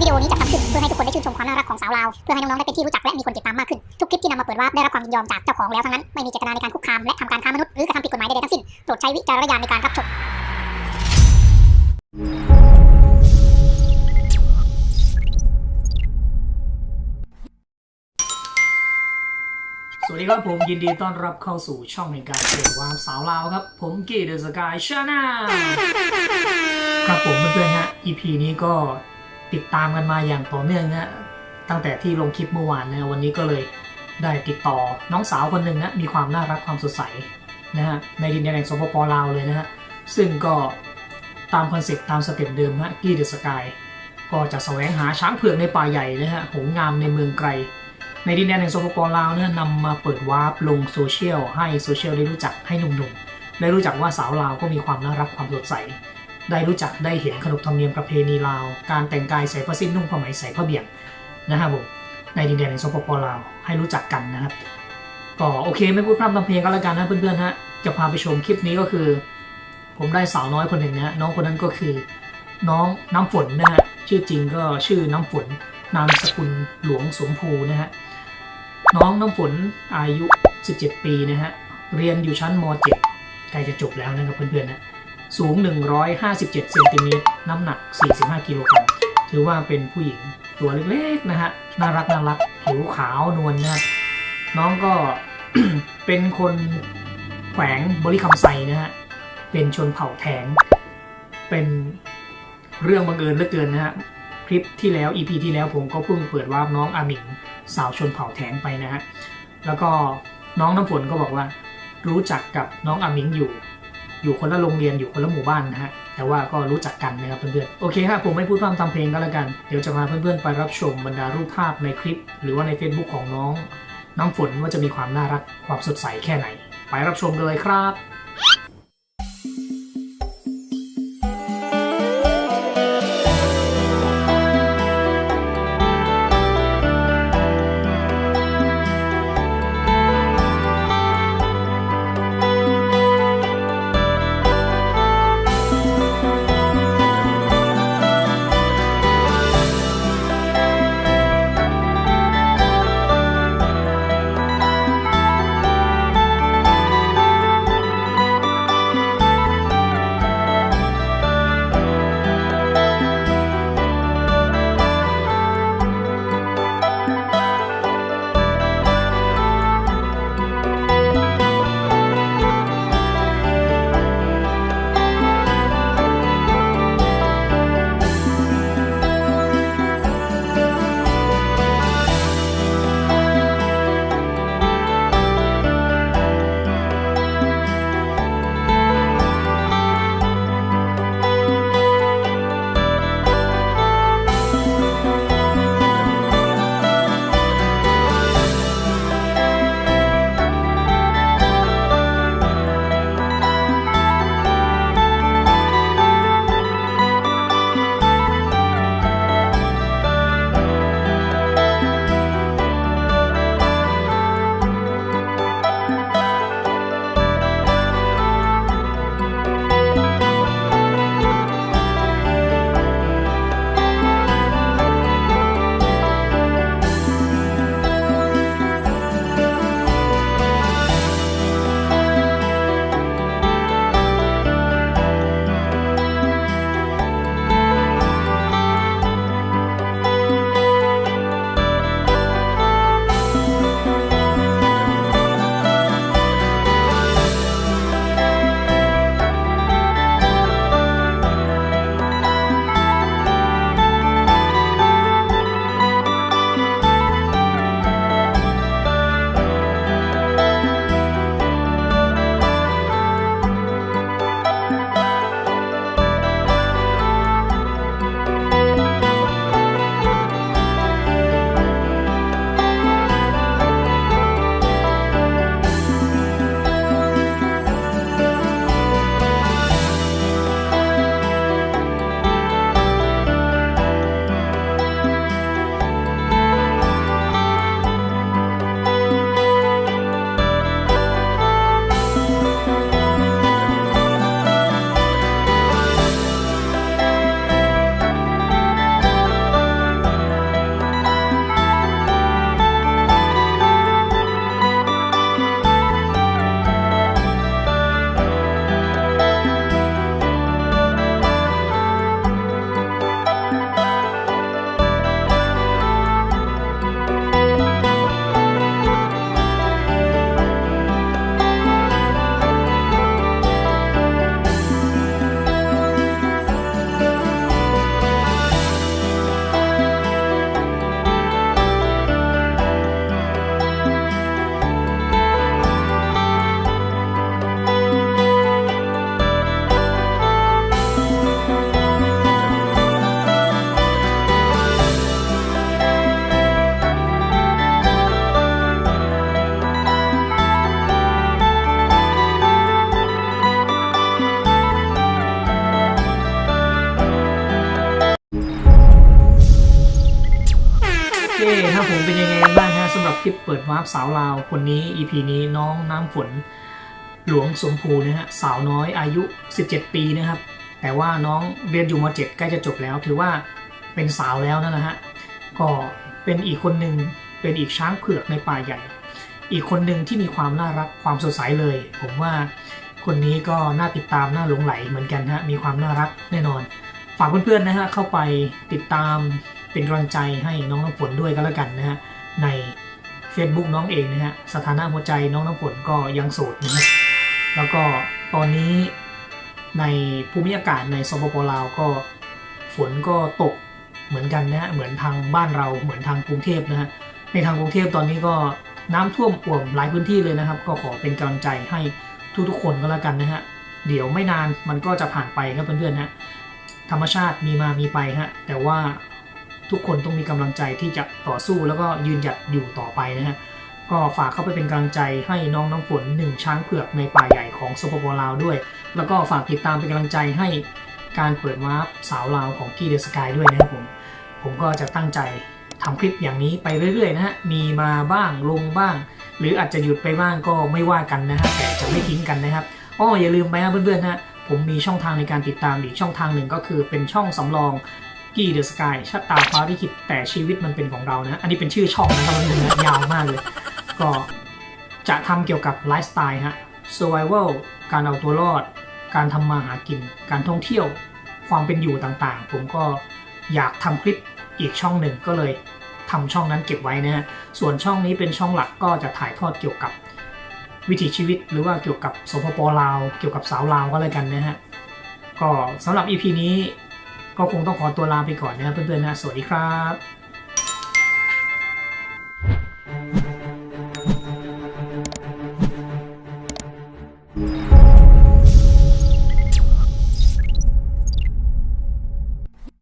วิดีโอนี้จะทำขึ้นเพื่อให้ทุกคนได้ชื่นชมความน่ารักของสาวลาวเพื่อให้น้องๆได้เป็นที่รู้จักและมีคนติดตามมากขึ้น ทุกคลิปที่นำมาเปิดวาร์ปได้รับความยินยอมจากเจ้าของแล้วทั้งนั้นไม่มีเจตนาในการคุกคามและทำการค้ามนุษย์หรือกระทำผิดกฎหมายใดๆทั้งสิ้นโปรดใช้วิจารณญาณในการรับชมสวัสดีครับผมยินดีต้อนรับเข้าสู่ช่องในการเปิดวาร์ปสาวลาวครับ ผมกีเดอะสกายชาแนลครับผมเพื่อนๆฮะ EP นี้ก็ ติดตามกันมาอย่างต่อเนื่องฮะตั้งแต่ที่ลงคลิปเมื่อวานนะวันนี้ก็เลยได้ติดต่อน้องสาวคนหนึ่งนะมีความน่ารักความสดใสนะฮะในดินแดนแห่งสปปลาวเลยนะฮะซึ่งก็ตามคอนเซ็ปต์ตามสเต็ปเดิมฮะกีเดอะสกายก็จะแสวงหาช้างเผือกในป่าใหญ่นะฮะหงงามในเมืองไกล ในดินแดนแห่งสปปลาวเนี่ยนำมาเปิดวาร์ปลงโซเชียลให้โซเชียลได้รู้จักให้หนุ่มๆได้รู้จักว่าสาวลาวก็มีความน่ารักความสดใส ได้รู้จักได้เห็นขนบธรรมเนียมประเพณีลาว การแต่งกายใส่ผ้าสิ้นนุ่งผ้าไหมใส่ผ้าเบี่ยงนะครับผมในดินแดนแห่งสปปลาวให้รู้จักกันนะครับก็โอเคไม่พูดพร่ำทำเพลงกันแล้วกันนะเพื่อนๆฮะจะพาไปชมคลิปนี้ก็คือ ผมได้สาวน้อยคนหนึ่งนะน้องคนนั้นก็คือ น้องน้ำฝนนะฮะชื่อจริงก็ชื่อน้ำฝนนามสกุลหลวงสมภูนะฮะน้องน้ำฝนอายุ 17 ปีนะฮะเรียนอยู่ชั้นม .7 ใกล้จะจบแล้วนะครับเพื่อนๆนะ สูง 157เซนติเมตรน้ำหนัก 45 กิโลกรัมถือว่าเป็นผู้หญิงตัวเล็กๆนะฮะน่ารักน่ารักผิวขาวนวลนะครับน้องก็เป็นคนแขวงบริคำไซนะฮะเป็นชนเผ่าแทง เป็นเรื่องบังเอิญเหลือเกินนะฮะคลิปที่แล้ว EP ที่แล้วผมก็เพิ่งเปิดวาน้องอาหมิงสาวชนเผ่าแทงไปนะฮะแล้วก็น้องน้ำฝนก็บอกว่ารู้จักกับน้องอาหมิงอยู่ อยู่คนละโรงเรียนอยู่คนละหมู่บ้านนะฮะแต่ว่าก็รู้จักกันนะครับเพื่อนๆโอเคครับผมไม่พูดพร่ำทำเพลงก็แล้วกัน เดี๋ยวจะพาเพื่อนๆไปรับชมบรรดารูปภาพในคลิป หรือว่าใน Facebook ของน้อง น้องฝนว่าจะมีความน่ารักความสดใสแค่ไหน ไปรับชมกันเลยครับ คลิปเปิดวาร์ปสาวลาวคนนี้ EP นี้น้องน้ำฝน หลวงสมภูนะฮะสาวน้อยอายุ 17 ปีนะครับ แต่ว่าน้องเรียนอยู่ม .7 ใกล้จะจบแล้ว ถือว่าเป็นสาวแล้วนั่นแหละฮะก็เป็นอีกคนหนึ่งเป็นอีกช้างเผือกในป่าใหญ่ อีกคนหนึ่งที่มีความน่ารักความสดใสเลย ผมว่าคนนี้ก็น่าติดตามน่าหลงไหลเหมือนกันฮะมีความน่ารักแน่นอน ฝากเพื่อนๆนะฮะเข้าไปติดตามเป็นกำลังใจให้น้องน้ำฝนด้วยก็แล้วกันนะฮะใน Facebook น้องเองนะฮะสถานะหัวใจน้องน้ำฝนก็ยังโสดนะฮะแล้วก็ตอนนี้ในภูมิอากาศในสปปลาวก็ฝนก็ตกเหมือนกันนะฮะเหมือนทางบ้านเราเหมือนทางกรุงเทพนะฮะในทางกรุงเทพตอนนี้ก็น้ำท่วมอ่วมหลายพื้นที่เลยนะครับ ก็ขอเป็นกำลังใจให้ทุกๆคนก็แล้วกันนะฮะเดี๋ยวไม่นานมันก็จะผ่านไปครับเพื่อนๆฮะธรรมชาติมีมามีไปฮะแต่ว่า ทุกคนต้องมีกำลังใจที่จะต่อสู้แล้วก็ยืนหยัดอยู่ต่อไปนะฮะก็ฝากเข้าไปเป็นกำลังใจให้น้องน้ำฝนหนึ่งช้างเผือกในป่าใหญ่ของสปปลาวด้วย แล้วก็ฝากติดตามเป็นกำลังใจให้การเปิดวาร์ปสาวลาวของกีเดอะสกายด้วยนะครับผมผมก็จะตั้งใจทำคลิปอย่างนี้ไปเรื่อยๆนะฮะมีมาบ้างลงบ้าง หรืออาจจะหยุดไปบ้างก็ไม่ว่ากันนะฮะแต่จะไม่ทิ้งกันนะครับอ้ออย่าลืมไปนะเพื่อนๆนะผมมีช่องทางในการติดตามอีกช่องทางหนึ่งก็คือเป็นช่องสำรอง กี้เดอะสกายชะตาฟ้าลิขิตแต่ชีวิตมันเป็นของเรานะ อันนี้เป็นชื่อช่องนะครับมันยาวมากเลย ก็จะทำเกี่ยวกับไลฟ์สไตล์ฮะ survival การเอาตัวรอด การทำมาหากิน การท่องเที่ยว ความเป็นอยู่ต่างๆ ผมก็อยากทำคลิปอีกช่องหนึ่งก็เลยทำช่องนั้นเก็บไว้นะฮะ ส่วนช่องนี้เป็นช่องหลักก็จะถ่ายทอดเกี่ยวกับวิถีชีวิตหรือว่าเกี่ยวกับสปปลาว เกี่ยวกับสาวลาวก็แล้วกันนะฮะ ก็สำหรับ EP นี้ ก็คงต้องขอตัวลาไปก่อนนะครับเพื่อนๆนะสวัสดีครับ